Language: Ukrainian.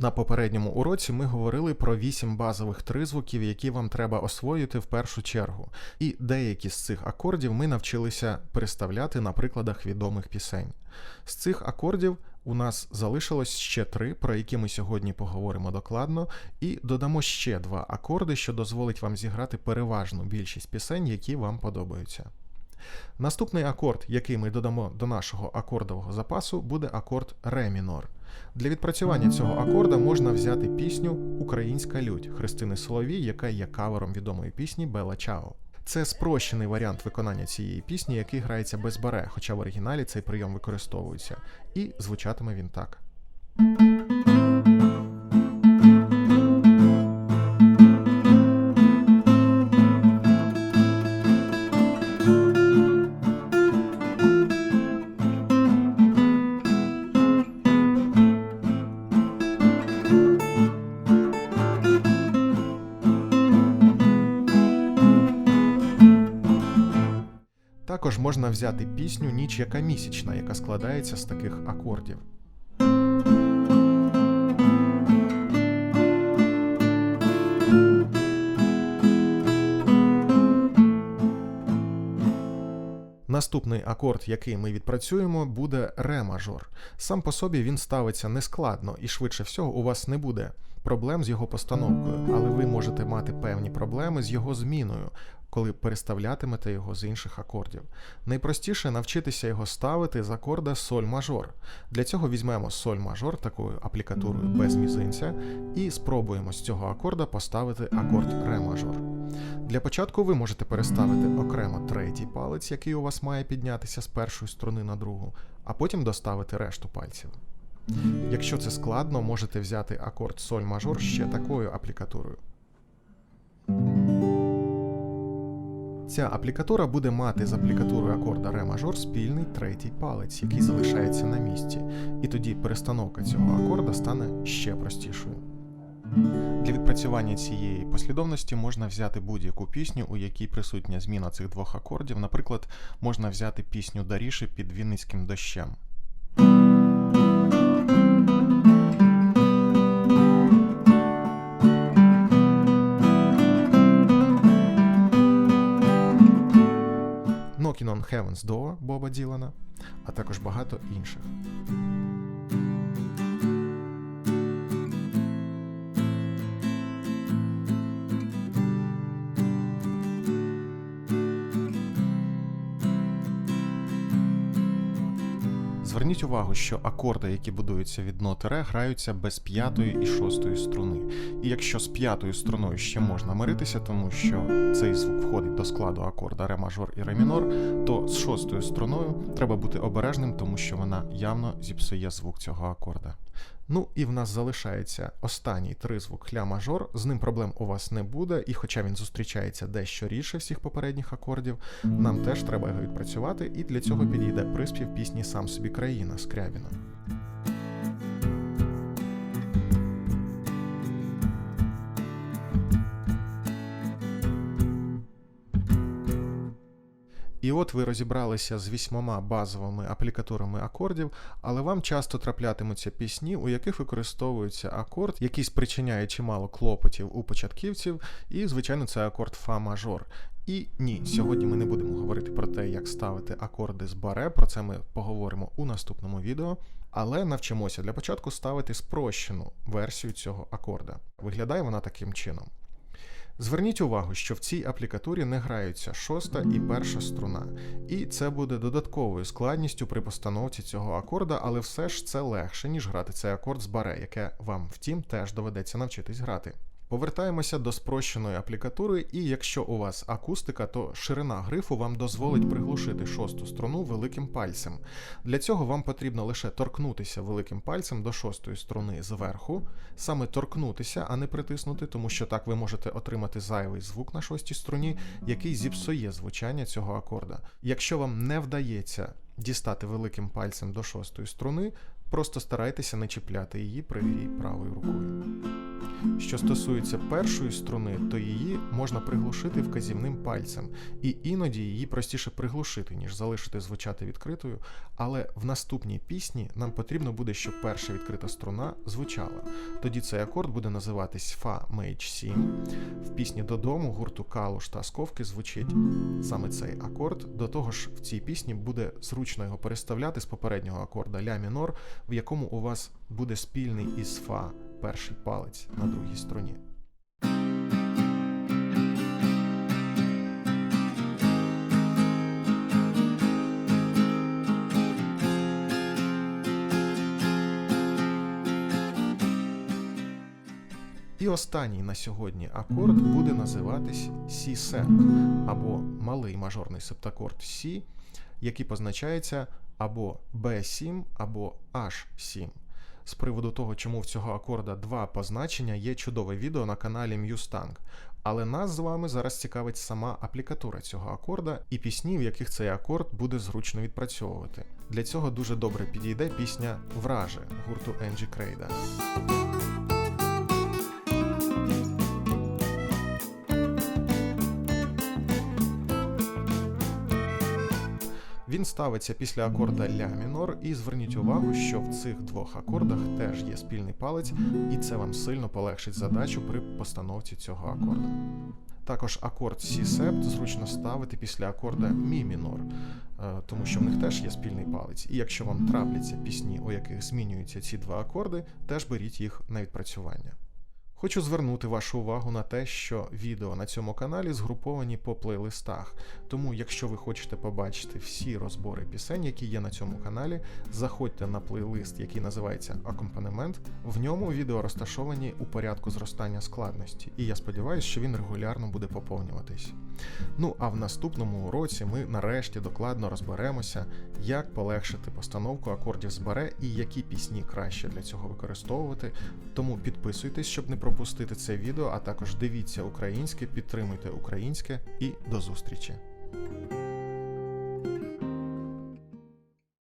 На попередньому уроці ми говорили про вісім базових тризвуків, які вам треба освоїти в першу чергу. І деякі з цих акордів ми навчилися переставляти на прикладах відомих пісень. З цих акордів у нас залишилось ще три, про які ми сьогодні поговоримо докладно, і додамо ще два акорди, що дозволить вам зіграти переважну більшість пісень, які вам подобаються. Наступний акорд, який ми додамо до нашого акордового запасу, буде акорд ре мінор. Для відпрацювання цього акорда можна взяти пісню Українська лють Христини Соловій, яка є кавером відомої пісні Бела Чао. Це спрощений варіант виконання цієї пісні, який грається без баре, хоча в оригіналі цей прийом використовується. І звучатиме він так. Також можна взяти пісню Ніч яка місячна, яка складається з таких акордів. Наступний акорд, який ми відпрацюємо, буде ре мажор. Сам по собі він ставиться нескладно, і швидше всього у вас не буде проблем з його постановкою, але ви можете мати певні проблеми з його зміною, коли переставлятимете його з інших акордів. Найпростіше навчитися його ставити з акорда соль мажор. Для цього візьмемо соль мажор такою аплікатурою без мізинця і спробуємо з цього акорда поставити акорд ре мажор. Для початку ви можете переставити окремо третій палець, який у вас має піднятися з першої струни на другу, а потім доставити решту пальців. Якщо це складно, можете взяти акорд соль мажор ще такою аплікатурою. Ця аплікатура буде мати з аплікатурою акорда ре мажор спільний третій палець, який залишається на місці, і тоді перестановка цього акорда стане ще простішою. Для відпрацювання цієї послідовності можна взяти будь-яку пісню, у якій присутня зміна цих двох акордів. Наприклад, можна взяти пісню Даріші під Вінницьким дощем. Heaven's Door Боба Ділана, а також багато інших. Зверніть увагу, що акорди, які будуються від ноти ре, граються без п'ятої і шостої струни. І якщо з п'ятою струною ще можна миритися, тому що цей звук входить до складу акорда ре мажор і ре мінор, то з шостою струною треба бути обережним, тому що вона явно зіпсує звук цього акорда. Ну і в нас залишається останній тризвук ля мажор. З ним проблем у вас не буде, і хоча він зустрічається дещо рідше всіх попередніх акордів, нам теж треба його відпрацювати, і для цього підійде приспів пісні Сам собі країна Скрябіна. І от ви розібралися з вісьмома базовими аплікатурами акордів, але вам часто траплятимуться пісні, у яких використовується акорд, який спричиняє чимало клопотів у початківців, і, звичайно, це акорд фа мажор. І ні, сьогодні ми не будемо говорити про те, як ставити акорди з баре. Про це ми поговоримо у наступному відео. Але навчимося для початку ставити спрощену версію цього акорда. Виглядає вона таким чином. Зверніть увагу, що в цій аплікатурі не граються шоста і перша струна, і це буде додатковою складністю при постановці цього акорда, але все ж це легше, ніж грати цей акорд з баре, яке вам, втім, теж доведеться навчитись грати. Повертаємося до спрощеної аплікатури, і якщо у вас акустика, то ширина грифу вам дозволить приглушити шосту струну великим пальцем. Для цього вам потрібно лише торкнутися великим пальцем до шостої струни зверху, саме торкнутися, а не притиснути, тому що так ви можете отримати зайвий звук на шостій струні, який зіпсує звучання цього акорда. Якщо вам не вдається дістати великим пальцем до шостої струни, просто старайтеся не чіпляти її при правою рукою. Що стосується першої струни, то її можна приглушити вказівним пальцем, і іноді її простіше приглушити, ніж залишити звучати відкритою. Але в наступній пісні нам потрібно буде, щоб перша відкрита струна звучала. Тоді цей акорд буде називатись Фа Мейдж 7. В пісні додому гурту Калуш та Сковки звучить саме цей акорд. До того ж, в цій пісні буде зручно його переставляти з попереднього акорда ля мінор, в якому у вас буде спільний із Фа перший палець на другій струні. І останній на сьогодні акорд буде називатись Сі-септ або малий мажорний септакорд Сі, який позначається або B7, або H7. З приводу того, чому в цього акорда два позначення, є чудове відео на каналі Mustang. Але нас з вами зараз цікавить сама аплікатура цього акорда і пісні, в яких цей акорд буде зручно відпрацьовувати. Для цього дуже добре підійде пісня Враже гурту Енджі Крейда. Він ставиться після акорда ля мінор, і зверніть увагу, що в цих двох акордах теж є спільний палець, і це вам сильно полегшить задачу при постановці цього акорда. Також акорд сі септ зручно ставити після акорда мі мінор, е, тому що в них теж є спільний палець. І якщо вам трапляться пісні, у яких змінюються ці два акорди, теж беріть їх на відпрацювання. Хочу звернути вашу увагу на те, що відео на цьому каналі згруповані по плейлистах. Тому, якщо ви хочете побачити всі розбори пісень, які є на цьому каналі, заходьте на плейлист, який називається Акомпанемент. В ньому відео розташовані у порядку зростання складності, і я сподіваюся, що він регулярно буде поповнюватись. Ну а в наступному уроці ми нарешті докладно розберемося, як полегшити постановку акордів з баре і які пісні краще для цього використовувати. Тому підписуйтесь, щоб не пропустити це відео, а також дивіться українське, підтримуйте українське і до зустрічі!